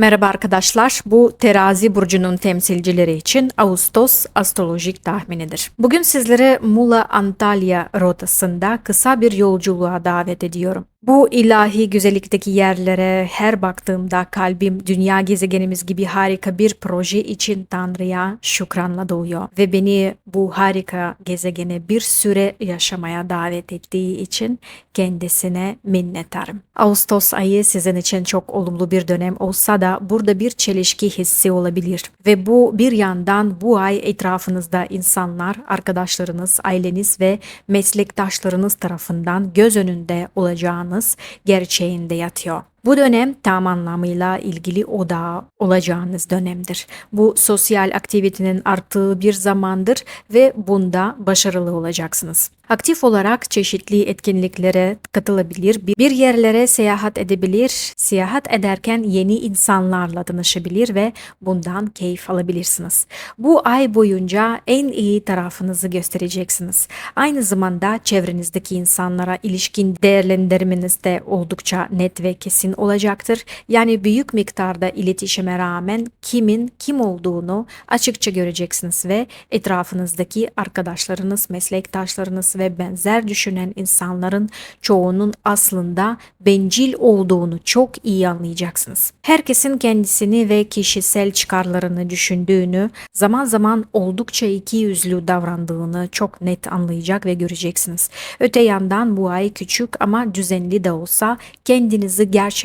Merhaba arkadaşlar. Bu terazi burcunun temsilcileri için Ağustos astrolojik tahminidir. Bugün sizlere Muğla Antalya rotasında kısa bir yolculuğa davet ediyorum. Bu ilahi güzellikteki yerlere her baktığımda kalbim dünya gezegenimiz gibi harika bir proje için Tanrı'ya şükranla doğuyor. Ve beni bu harika gezegene bir süre yaşamaya davet ettiği için kendisine minnettarım. Ağustos ayı sizin için çok olumlu bir dönem olsa da burada bir çelişki hissi olabilir. Ve bu bir yandan bu ay etrafınızda insanlar, arkadaşlarınız, aileniz ve meslektaşlarınız tarafından göz önünde olacağınız gerçeğinde yatıyor. Bu dönem tam anlamıyla ilgili odağı olacağınız dönemdir. Bu sosyal aktivitenin arttığı bir zamandır ve bunda başarılı olacaksınız. Aktif olarak çeşitli etkinliklere katılabilir, bir yerlere seyahat edebilir, seyahat ederken yeni insanlarla tanışabilir ve bundan keyif alabilirsiniz. Bu ay boyunca en iyi tarafınızı göstereceksiniz. Aynı zamanda çevrenizdeki insanlara ilişkin değerlendirmeniz de oldukça net ve kesin olacaktır. Yani büyük miktarda iletişime rağmen kimin kim olduğunu açıkça göreceksiniz ve etrafınızdaki arkadaşlarınız, meslektaşlarınız ve benzer düşünen insanların çoğunun aslında bencil olduğunu çok iyi anlayacaksınız. Herkesin kendisini ve kişisel çıkarlarını düşündüğünü, zaman zaman oldukça iki yüzlü davrandığını çok net anlayacak ve göreceksiniz. Öte yandan bu ay küçük ama düzenli de olsa kendinizi gerçekten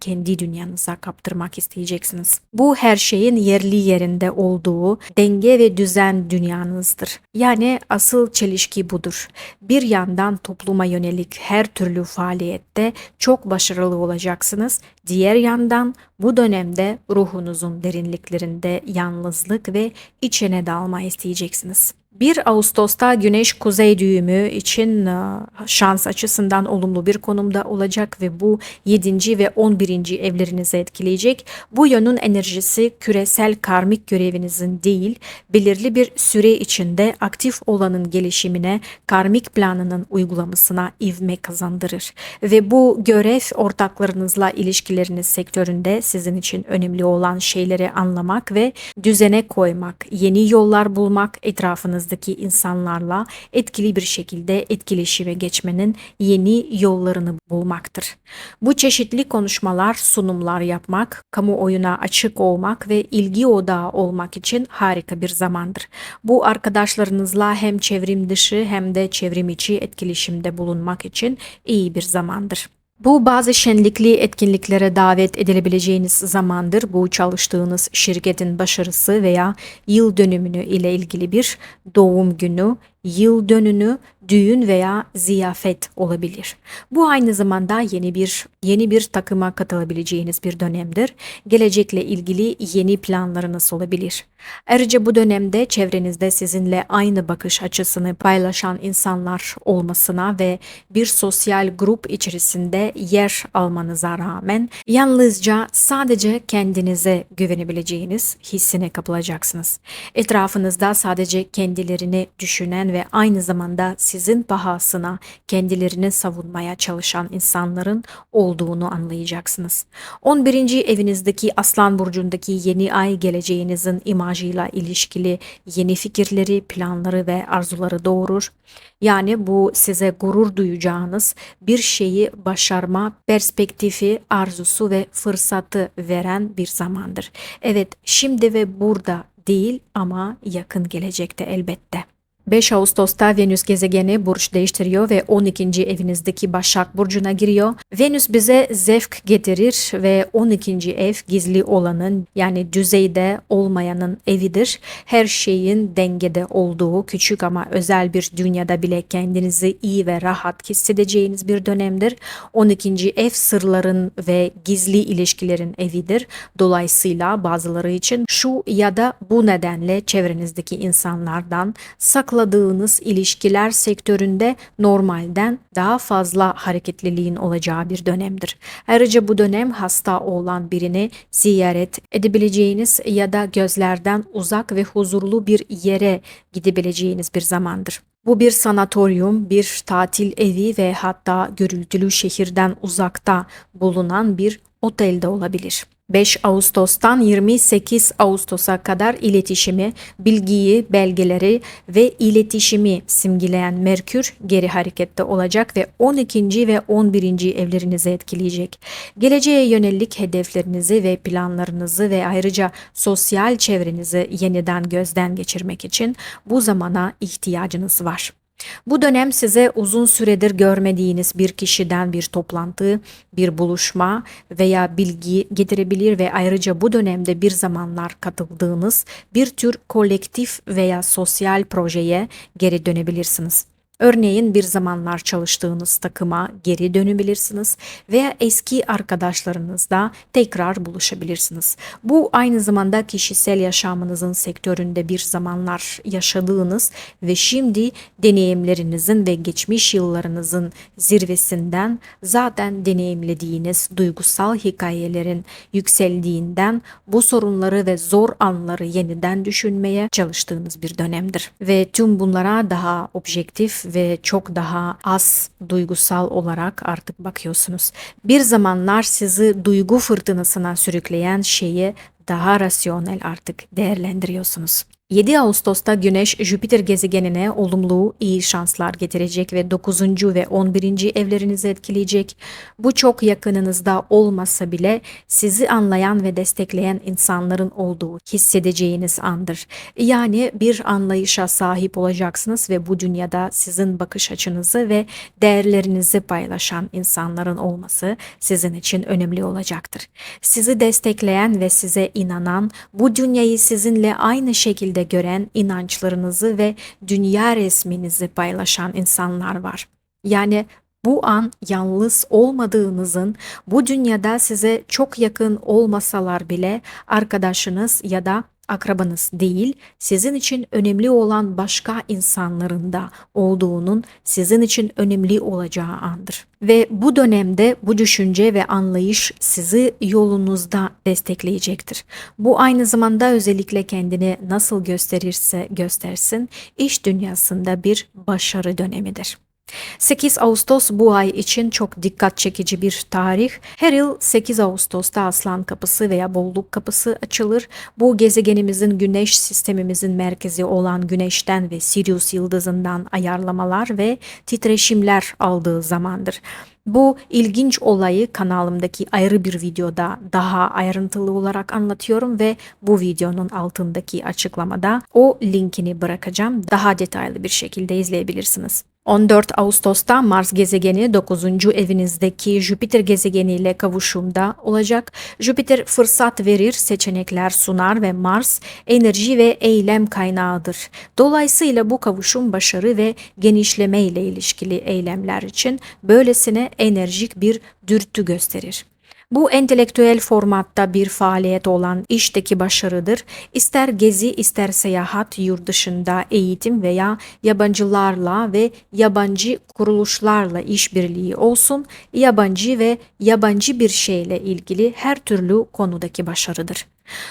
kendi dünyanıza kaptırmak isteyeceksiniz. Bu her şeyin yerli yerinde olduğu denge ve düzen dünyanızdır. Yani asıl çelişki budur. Bir yandan topluma yönelik her türlü faaliyette çok başarılı olacaksınız. Diğer yandan bu dönemde ruhunuzun derinliklerinde yalnızlık ve içine dalma isteyeceksiniz. 1 Ağustos'ta Güneş Kuzey düğümü için e, şans açısından olumlu bir konumda olacak ve bu 7. ve 11. evlerinizi etkileyecek. Bu yönün enerjisi küresel karmik görevinizin değil, belirli bir süre içinde aktif olanın gelişimine, karmik planının uygulamasına ivme kazandırır. Ve bu görev ortaklarınızla ilişkileriniz sektöründe sizin için önemli olan şeyleri anlamak ve düzene koymak, yeni yollar bulmak, etrafınızda çevrenizdeki insanlarla etkili bir şekilde etkileşime geçmenin yeni yollarını bulmaktır. Bu çeşitli konuşmalar, sunumlar yapmak, kamuoyuna açık olmak ve ilgi odağı olmak için harika bir zamandır. Bu arkadaşlarınızla hem çevrim dışı hem de çevrim içi etkileşimde bulunmak için iyi bir zamandır. Bu bazı şenlikli etkinliklere davet edilebileceğiniz zamandır. Bu çalıştığınız şirketin başarısı veya yıl dönümünü ile ilgili bir doğum günü, yıl dönünü, düğün veya ziyafet olabilir. Bu aynı zamanda yeni bir yeni bir takıma katılabileceğiniz bir dönemdir. Gelecekle ilgili yeni planlarınız olabilir. Ayrıca bu dönemde çevrenizde sizinle aynı bakış açısını paylaşan insanlar olmasına ve bir sosyal grup içerisinde yer almanıza rağmen yalnızca sadece kendinize güvenebileceğiniz hissine kapılacaksınız. Etrafınızda sadece kendilerini düşünen ve aynı zamanda sizin pahasına kendilerini savunmaya çalışan insanların olduğunu anlayacaksınız. 11. evinizdeki Aslan burcundaki yeni ay geleceğinizin imajıyla ilişkili yeni fikirleri, planları ve arzuları doğurur. Yani bu size gurur duyacağınız bir şeyi başarma perspektifi, arzusu ve fırsatı veren bir zamandır. Evet, şimdi ve burada değil ama yakın gelecekte elbette. 5 Ağustos'ta Venüs gezegeni burç değiştiriyor ve 12. evinizdeki Başak Burcu'na giriyor. Venüs bize zevk getirir ve 12. ev gizli olanın yani düzeyde olmayanın evidir. Her şeyin dengede olduğu küçük ama özel bir dünyada bile kendinizi iyi ve rahat hissedeceğiniz bir dönemdir. 12. ev sırların ve gizli ilişkilerin evidir. Dolayısıyla bazıları için şu ya da bu nedenle çevrenizdeki insanlardan saklı sağladığınız ilişkiler sektöründe normalden daha fazla hareketliliğin olacağı bir dönemdir. Ayrıca bu dönem hasta olan birini ziyaret edebileceğiniz ya da gözlerden uzak ve huzurlu bir yere gidebileceğiniz bir zamandır. Bu bir sanatoryum, bir tatil evi ve hatta gürültülü şehirden uzakta bulunan bir otelde olabilir. 5 Ağustos'tan 28 Ağustos'a kadar iletişimi, bilgiyi, belgeleri ve iletişimi simgeleyen Merkür geri harekette olacak ve 12. ve 11. evlerinizi etkileyecek. Geleceğe yönelik hedeflerinizi ve planlarınızı ve ayrıca sosyal çevrenizi yeniden gözden geçirmek için bu zamana ihtiyacınız var. Bu dönem size uzun süredir görmediğiniz bir kişiden bir toplantı, bir buluşma veya bilgi getirebilir ve ayrıca bu dönemde bir zamanlar katıldığınız bir tür kolektif veya sosyal projeye geri dönebilirsiniz. Örneğin bir zamanlar çalıştığınız takıma geri dönebilirsiniz veya eski arkadaşlarınızla tekrar buluşabilirsiniz. Bu aynı zamanda kişisel yaşamınızın sektöründe bir zamanlar yaşadığınız ve şimdi deneyimlerinizin ve geçmiş yıllarınızın zirvesinden zaten deneyimlediğiniz duygusal hikayelerin yükseldiğinden bu sorunları ve zor anları yeniden düşünmeye çalıştığınız bir dönemdir. Ve tüm bunlara daha objektif ve çok daha az duygusal olarak artık bakıyorsunuz. Bir zamanlar sizi duygu fırtınasına sürükleyen şeyi daha rasyonel artık değerlendiriyorsunuz. 7 Ağustos'ta Güneş Jüpiter gezegenine olumlu iyi şanslar getirecek ve 9. ve 11. evlerinizi etkileyecek. Bu çok yakınınızda olmasa bile sizi anlayan ve destekleyen insanların olduğu hissedeceğiniz andır. Yani bir anlayışa sahip olacaksınız ve bu dünyada sizin bakış açınızı ve değerlerinizi paylaşan insanların olması sizin için önemli olacaktır. Sizi destekleyen ve size inanan, bu dünyayı sizinle aynı şekilde şekilde gören inançlarınızı ve dünya resminizi paylaşan insanlar var. Yani bu an yalnız olmadığınızın, bu dünyada size çok yakın olmasalar bile arkadaşınız ya da akrabanız değil, sizin için önemli olan başka insanların da olduğunun sizin için önemli olacağı andır. Ve bu dönemde bu düşünce ve anlayış sizi yolunuzda destekleyecektir. Bu aynı zamanda özellikle kendini nasıl gösterirse göstersin, iş dünyasında bir başarı dönemidir. 8 Ağustos bu ay için çok dikkat çekici bir tarih. Her yıl 8 Ağustos'ta Aslan Kapısı veya Bolluk Kapısı açılır. Bu gezegenimizin güneş sistemimizin merkezi olan Güneş'ten ve Sirius yıldızından ayarlamalar ve titreşimler aldığı zamandır. Bu ilginç olayı kanalımdaki ayrı bir videoda daha ayrıntılı olarak anlatıyorum ve bu videonun altındaki açıklamada o linkini bırakacağım. Daha detaylı bir şekilde izleyebilirsiniz. 14 Ağustos'ta Mars gezegeni 9. evinizdeki Jüpiter gezegeni ile kavuşumda olacak. Jüpiter fırsat verir, seçenekler sunar ve Mars enerji ve eylem kaynağıdır. Dolayısıyla bu kavuşum başarı ve genişleme ile ilişkili eylemler için böylesine enerjik bir dürtü gösterir. Bu entelektüel formatta bir faaliyet olan işteki başarıdır. İster gezi ister seyahat yurt dışında eğitim veya yabancılarla ve yabancı kuruluşlarla işbirliği olsun, yabancı ve yabancı bir şeyle ilgili her türlü konudaki başarıdır.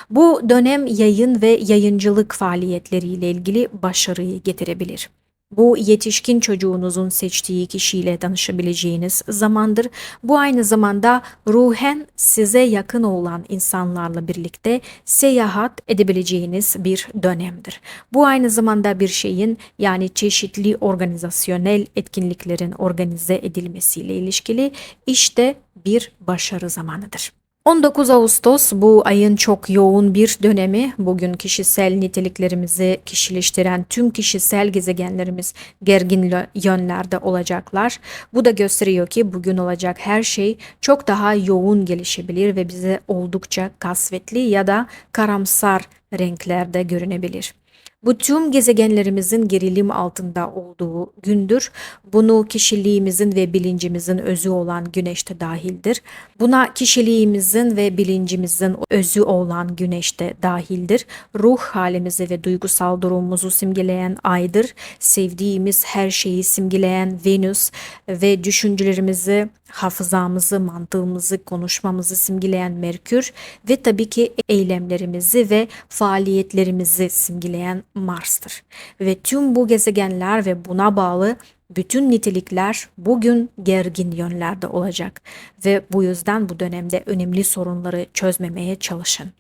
Bu dönem yayın ve yayıncılık faaliyetleriyle ilgili başarıyı getirebilir. Bu yetişkin çocuğunuzun seçtiği kişiyle tanışabileceğiniz zamandır. Bu aynı zamanda ruhen size yakın olan insanlarla birlikte seyahat edebileceğiniz bir dönemdir. Bu aynı zamanda bir şeyin yani çeşitli organizasyonel etkinliklerin organize edilmesiyle ilişkili işte bir başarı zamanıdır. 19 Ağustos bu ayın çok yoğun bir dönemi. Bugün kişisel niteliklerimizi kişileştiren tüm kişisel gezegenlerimiz gergin yönlerde olacaklar. Bu da gösteriyor ki bugün olacak her şey çok daha yoğun gelişebilir ve bize oldukça kasvetli ya da karamsar renklerde görünebilir. Bu tüm gezegenlerimizin gerilim altında olduğu gündür. Bunu kişiliğimizin ve bilincimizin özü olan güneşte dahildir. Buna kişiliğimizin ve bilincimizin özü olan güneşte dahildir. Ruh halimizi ve duygusal durumumuzu simgeleyen aydır. Sevdiğimiz her şeyi simgeleyen Venüs ve düşüncelerimizi hafızamızı, mantığımızı, konuşmamızı simgeleyen Merkür ve tabii ki eylemlerimizi ve faaliyetlerimizi simgeleyen Mars'tır. Ve tüm bu gezegenler ve buna bağlı bütün nitelikler bugün gergin yönlerde olacak ve bu yüzden bu dönemde önemli sorunları çözmemeye çalışın.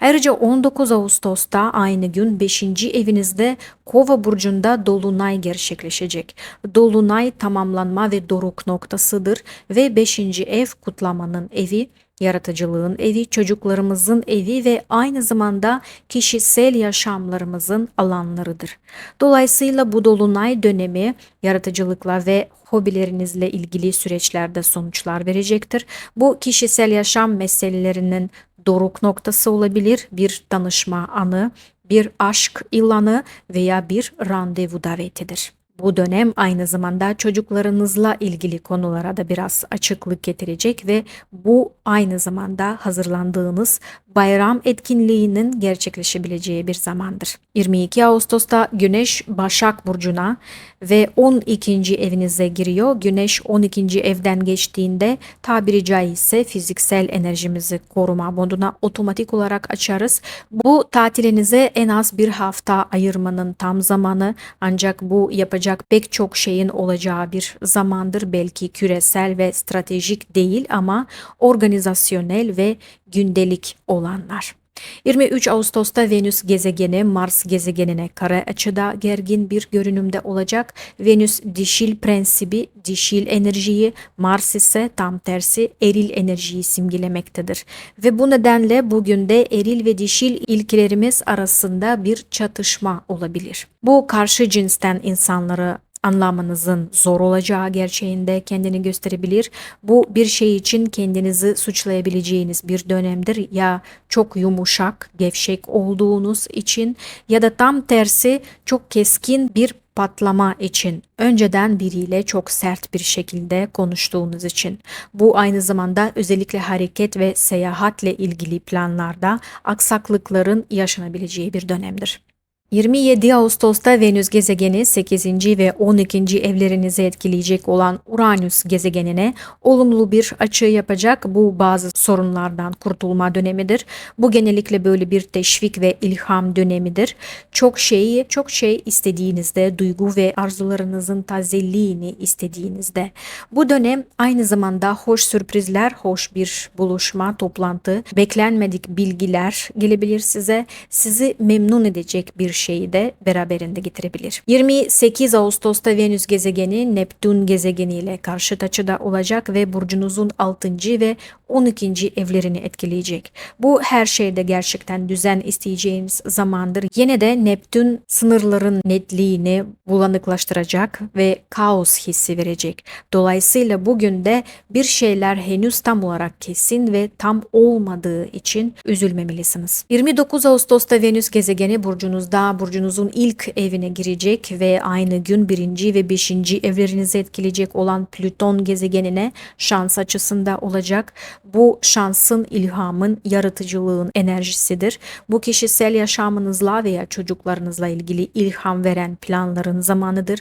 Ayrıca 19 Ağustos'ta aynı gün 5. evinizde Kova burcunda dolunay gerçekleşecek. Dolunay tamamlanma ve doruk noktasıdır ve 5. ev kutlamanın evi, yaratıcılığın evi, çocuklarımızın evi ve aynı zamanda kişisel yaşamlarımızın alanlarıdır. Dolayısıyla bu dolunay dönemi yaratıcılıkla ve hobilerinizle ilgili süreçlerde sonuçlar verecektir. Bu kişisel yaşam meselelerinin doruk noktası olabilir, bir danışma anı, bir aşk ilanı veya bir randevu davetidir. Bu dönem aynı zamanda çocuklarınızla ilgili konulara da biraz açıklık getirecek ve bu aynı zamanda hazırlandığınız bayram etkinliğinin gerçekleşebileceği bir zamandır. 22 Ağustos'ta Güneş Başak Burcu'na ve 12. evinize giriyor. Güneş 12. evden geçtiğinde tabiri caizse fiziksel enerjimizi koruma moduna otomatik olarak açarız. Bu tatilinize en az bir hafta ayırmanın tam zamanı ancak bu yapacak pek çok şeyin olacağı bir zamandır. Belki küresel ve stratejik değil ama organizasyonel ve gündelik olanlar. 23 Ağustos'ta Venüs gezegeni Mars gezegenine kare açıda gergin bir görünümde olacak. Venüs dişil prensibi, dişil enerjiyi, Mars ise tam tersi eril enerjiyi simgelemektedir. Ve bu nedenle bugün de eril ve dişil ilkelerimiz arasında bir çatışma olabilir. Bu karşı cinsten insanları anlamanızın zor olacağı gerçeğinde kendini gösterebilir. Bu bir şey için kendinizi suçlayabileceğiniz bir dönemdir. Ya çok yumuşak, gevşek olduğunuz için ya da tam tersi çok keskin bir patlama için önceden biriyle çok sert bir şekilde konuştuğunuz için. Bu aynı zamanda özellikle hareket ve seyahatle ilgili planlarda aksaklıkların yaşanabileceği bir dönemdir. 27 Ağustos'ta Venüs gezegeni 8. ve 12. evlerinizi etkileyecek olan Uranüs gezegenine olumlu bir açı yapacak. Bu bazı sorunlardan kurtulma dönemidir. Bu genellikle böyle bir teşvik ve ilham dönemidir. Çok şeyi, çok şey istediğinizde, duygu ve arzularınızın tazeliğini istediğinizde. Bu dönem aynı zamanda hoş sürprizler, hoş bir buluşma, toplantı, beklenmedik bilgiler gelebilir size. Sizi memnun edecek bir şeyi de beraberinde getirebilir. 28 Ağustos'ta Venüs gezegeni Neptün gezegeniyle karşıt açıda olacak ve burcunuzun 6. ve 12. evlerini etkileyecek. Bu her şeyde gerçekten düzen isteyeceğiniz zamandır. Yine de Neptün sınırların netliğini bulanıklaştıracak ve kaos hissi verecek. Dolayısıyla bugün de bir şeyler henüz tam olarak kesin ve tam olmadığı için üzülmemelisiniz. 29 Ağustos'ta Venüs gezegeni burcunuzda burcunuzun ilk evine girecek ve aynı gün birinci ve beşinci evlerinizi etkileyecek olan Plüton gezegenine şans açısında olacak. Bu şansın, ilhamın, yaratıcılığın enerjisidir. Bu kişisel yaşamınızla veya çocuklarınızla ilgili ilham veren planların zamanıdır.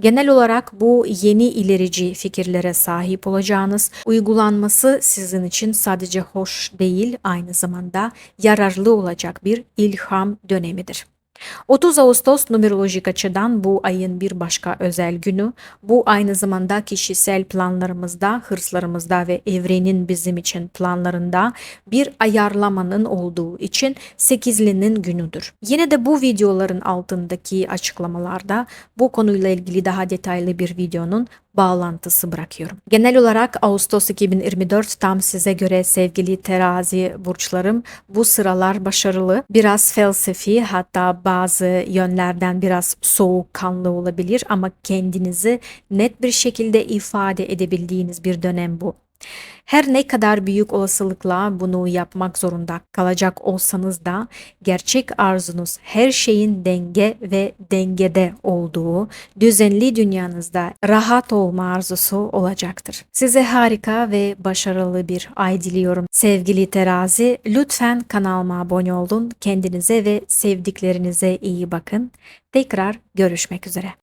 Genel olarak bu yeni ilerici fikirlere sahip olacağınız uygulanması sizin için sadece hoş değil aynı zamanda yararlı olacak bir ilham dönemidir. 30 Ağustos numerolojik açıdan bu ayın bir başka özel günü. Bu aynı zamanda kişisel planlarımızda, hırslarımızda ve evrenin bizim için planlarında bir ayarlamanın olduğu için sekizlinin günüdür. Yine de bu videoların altındaki açıklamalarda bu konuyla ilgili daha detaylı bir videonun bağlantısı bırakıyorum. Genel olarak Ağustos 2024 tam size göre sevgili terazi burçlarım. Bu sıralar başarılı, biraz felsefi hatta bazı yönlerden biraz soğukkanlı olabilir ama kendinizi net bir şekilde ifade edebildiğiniz bir dönem bu. Her ne kadar büyük olasılıkla bunu yapmak zorunda kalacak olsanız da gerçek arzunuz her şeyin denge ve dengede olduğu düzenli dünyanızda rahat olma arzusu olacaktır. Size harika ve başarılı bir ay diliyorum. Sevgili terazi lütfen kanalıma abone olun. Kendinize ve sevdiklerinize iyi bakın. Tekrar görüşmek üzere.